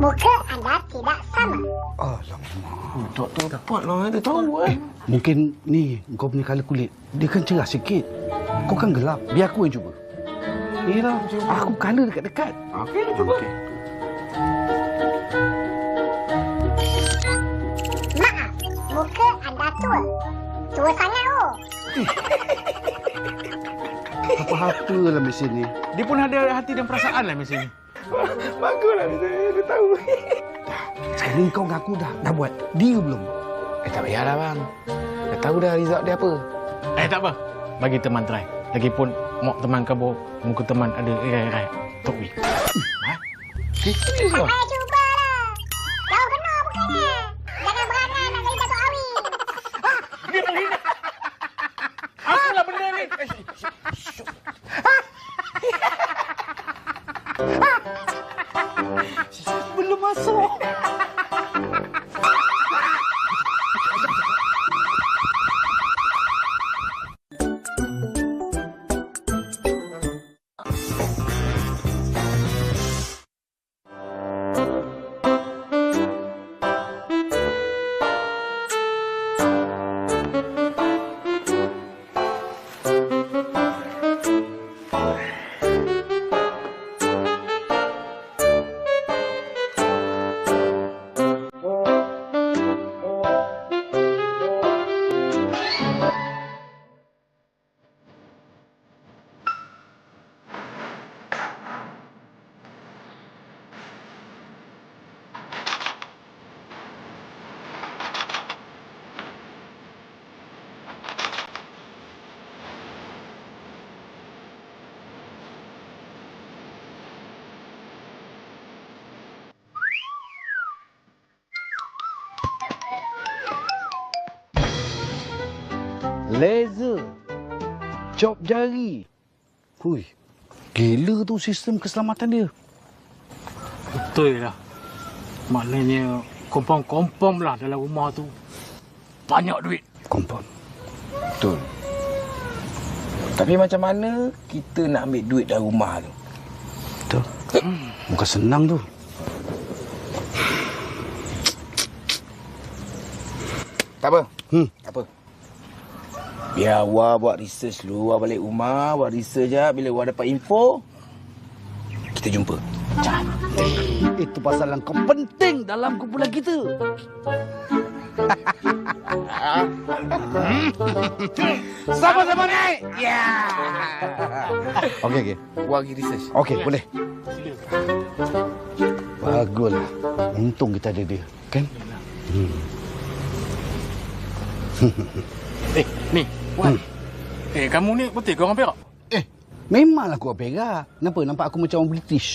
Muka anda tidak sama. Alamak. Tak tepat lah. Dia tahu eh. Mungkin ni kau punya kala kulit. Dia kan cerah sikit. Kau kan gelap. Biar aku yang cuba. Yelah, aku kala dekat-dekat. Okey, cuba. Maaf, muka anda tua. Tua sangat oh. Apa-apa lah mesin ni. Dia pun ada hati dan perasaan lah mesin ni. Baguslah dia, dia tahu. Sekarang ni kau ngaku dah. Dah buat. Dia belum. Eh, tak payahlah bang. Dah tahu dah result dia apa. Eh tak apa. Bagi teman try. Lagipun mak teman kau muka teman ada erai-erai. Tok wi. Serius Tak lah. Belum masuk. Laser. Chop jari. Hui. Gila tu sistem keselamatan dia. Betul lah. Maknanya kompom-kompom lah dalam rumah tu. Banyak duit. Confirm. Betul. Tapi macam mana kita nak ambil duit dari rumah tu? Betul. Bukan senang tu. Tak apa. Hmm. Tak apa. Biar Wah buat research dulu. Wah balik rumah, buat research je. Bila Wah dapat info, kita jumpa. Itu pasal yang kau penting dalam kumpulan kita. Sama-sama naik! Ya! Okey, okey. Wah pergi research. Okey, boleh. Baguslah. Untung kita ada dia. Kan? Eh, ni. Wan. Eh, kamu ni putih ke orang perak? Eh, memanglah aku perak. Kenapa? Nampak aku macam orang British.